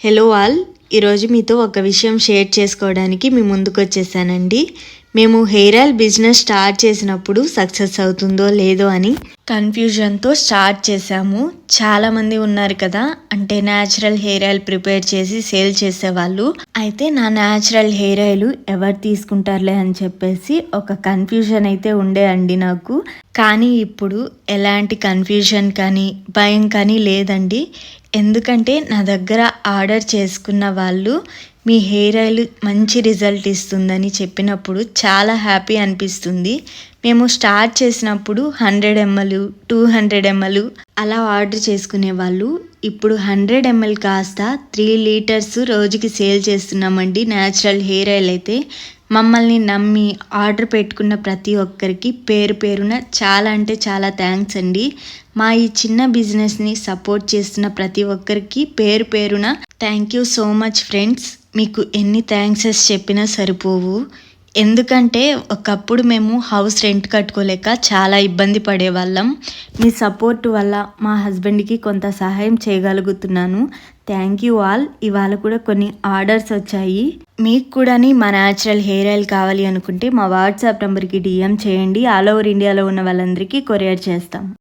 Hello all ఈరోజు మీతో ఒక విషయం షేర్ చేసుకోవడానికి మీ ముందుకు వచ్చేసానండి. మేము హెయిర్ ఆయిల్ బిజినెస్ స్టార్ట్ చేసినప్పుడు సక్సెస్ అవుతుందో లేదో అని కన్ఫ్యూజన్తో స్టార్ట్ చేశాము. చాలామంది ఉన్నారు కదా అంటే న్యాచురల్ హెయిర్ ఆయిల్ ప్రిపేర్ చేసి సేల్ చేసేవాళ్ళు. అయితే నా న్యాచురల్ హెయిర్ ఆయిల్ ఎవరు తీసుకుంటారులే అని చెప్పేసి ఒక కన్ఫ్యూజన్ అయితే ఉండే అండి నాకు. కానీ ఇప్పుడు ఎలాంటి కన్ఫ్యూజన్ కానీ భయం కానీ లేదండి. ఎందుకంటే నా దగ్గర ఆర్డర్ చేసుకున్న వాళ్ళు మీ హెయిర్ ఆయిల్ మంచి రిజల్ట్ ఇస్తుందని చెప్పినప్పుడు చాలా హ్యాపీ అనిపిస్తుంది. మేము స్టార్ట్ చేసినప్పుడు hundred ML two hundred ML అలా ఆర్డర్ చేసుకునే వాళ్ళు. ఇప్పుడు హండ్రెడ్ ఎంఎల్ కాస్త త్రీ లీటర్స్ రోజుకి సేల్ చేస్తున్నామండి. న్యాచురల్ హెయిర్ ఆయిల్ అయితే. మమ్మల్ని నమ్మి ఆర్డర్ పెట్టుకున్న ప్రతి ఒక్కరికి పేరు పేరున చాలా అంటే చాలా థ్యాంక్స్ అండి. మా ఈ చిన్న బిజినెస్ని సపోర్ట్ చేస్తున్న ప్రతి ఒక్కరికి పేరు పేరున thank you so much friends. మీకు ఎన్ని థ్యాంక్సెస్ చెప్పినా సరిపోవు. ఎందుకంటే ఒకప్పుడు మేము హౌస్ రెంట్ కట్టుకోలేక చాలా ఇబ్బంది పడేవాళ్ళం. మీ సపోర్ట్ వల్ల మా హస్బెండ్కి కొంత సహాయం చేయగలుగుతున్నాను. థ్యాంక్ యూ ఆల్ ఇవాళ కూడా కొన్ని ఆర్డర్స్ వచ్చాయి. మీకు కూడాని మా న్యాచురల్ హెయిర్ ఆయిల్ కావాలి అనుకుంటే మా వాట్సాప్ నెంబర్కి డిఎం చేయండి. ఆల్ ఓవర్ ఇండియాలో ఉన్న వాళ్ళందరికీ కొరియర్ చేస్తాం.